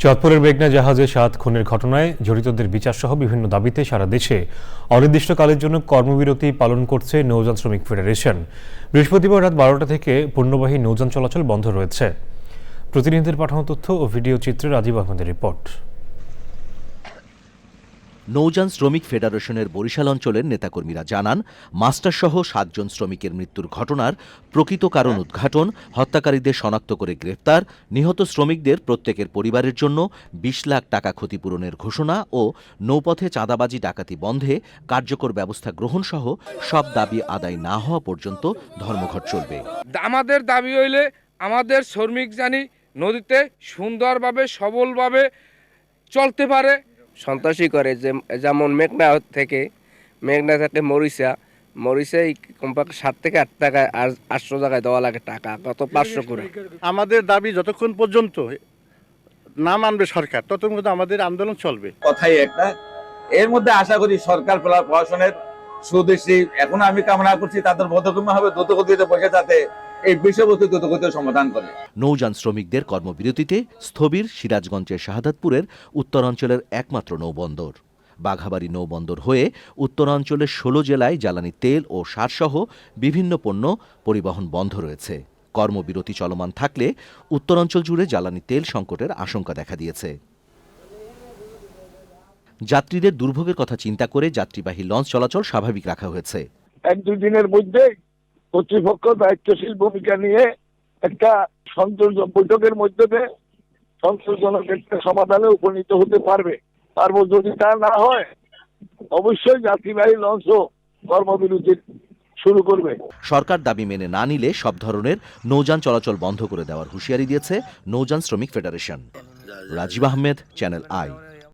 চাঁদপুরের মেঘনা জাহাজে সাত খুনের ঘটনায় জড়িতদের বিচার সহ বিভিন্ন দাবিতে সারা দেশে অনির্দিষ্টকালের জন্য কর্মবিরতি পালন করছে নৌযান শ্রমিক ফেডারেশন। বৃহস্পতিবার রাত বারোটা থেকে পণ্যবাহী নৌযান চলাচল বন্ধ রয়েছে। প্রতিনিধিদের পাঠানো তথ্য ও ভিডিও চিত্রে রাজীব আহমেদের রিপোর্ট। নৌযান শ্রমিক ফেডারেশনের বরিশাল অঞ্চলের নেতাকর্মীরা জানান, মাস্টারসহ সাতজন শ্রমিকের মৃত্যুর ঘটনার প্রকৃত কারণ উদ্ঘাটন, হত্যাকারীদের শনাক্ত করে গ্রেপ্তার নিহত শ্রমিকদের প্রত্যেকের পরিবারের জন্য বিশ লাখ টাকা ক্ষতিপূরণের ঘোষণা ও নৌপথে চাঁদাবাজি, ডাকাতি বন্ধে কার্যকর ব্যবস্থা গ্রহণ সহ সব দাবি আদায় না হওয়া পর্যন্ত ধর্মঘট চলবে। আমাদের দাবি হইলে আমাদের শ্রমিক জানি নদীতে সুন্দরভাবে, সবলভাবে চলতে পারে। সন্ত্রাসী করে যে যেমন মেঘনা থেকে মেঘনা থেকে মরিচা মরিচা এই কমপক্ষে সাত থেকে আট টাকা আর আটশো টাকায় দেওয়া লাগে টাকা কত পাঁচশো করে। আমাদের দাবি যতক্ষণ পর্যন্ত না মানবে সরকার ততক্ষণ পর্যন্ত আমাদের আন্দোলন চলবে। কথাই একটা এর মধ্যে আশা করি সরকার প্রা- প্রশাসনের সুদৃষ্টি এখন আমি কামনা করছি তাদের বোধগম্য হবে দ্রুতগতিতে বসে যাতে এই বিষয়বস্তু দ্রুতগতিতে সমাধান করে। নৌযান শ্রমিকদের কর্মবিরতিতে স্থবির সিরাজগঞ্জের শাহাদাতপুরের উত্তরাঞ্চলের একমাত্র নৌবন্দর। বাঘাবাড়ি নৌবন্দর হয়ে উত্তরাঞ্চলের ষোলো জেলায় জ্বালানি তেল ও সারসহ বিভিন্ন পণ্য পরিবহন বন্ধ রয়েছে। কর্মবিরতি চলমান থাকলে উত্তরাঞ্চল জুড়ে জ্বালানি তেল সংকটের আশঙ্কা দেখা দিয়েছে। যাত্রীদের দুর্ভোগের কথা চিন্তা করে যাত্রীবাহী লঞ্চ চলাচল স্বাভাবিক রাখা হয়েছে। এক দুই দিনের মধ্যে কর্তৃপক্ষ দায়িত্বশীল ভূমিকা নিয়ে একটা সন্তোষ বৈঠকের মধ্যে সন্তোষজনক একটা সমাধানে উপনীত হতে পারবে। তারপর যদি তা না হয়, অবশ্যই যাত্রীবাহী লঞ্চও কর্মবিরতি শুরু করবে। সরকার দাবি মেনে না নিলে সব ধরনের নৌযান চলাচল বন্ধ করে দেওয়ার হুঁশিয়ারি দিয়েছে নৌযান শ্রমিক federation. Rajib Ahmed, channel I.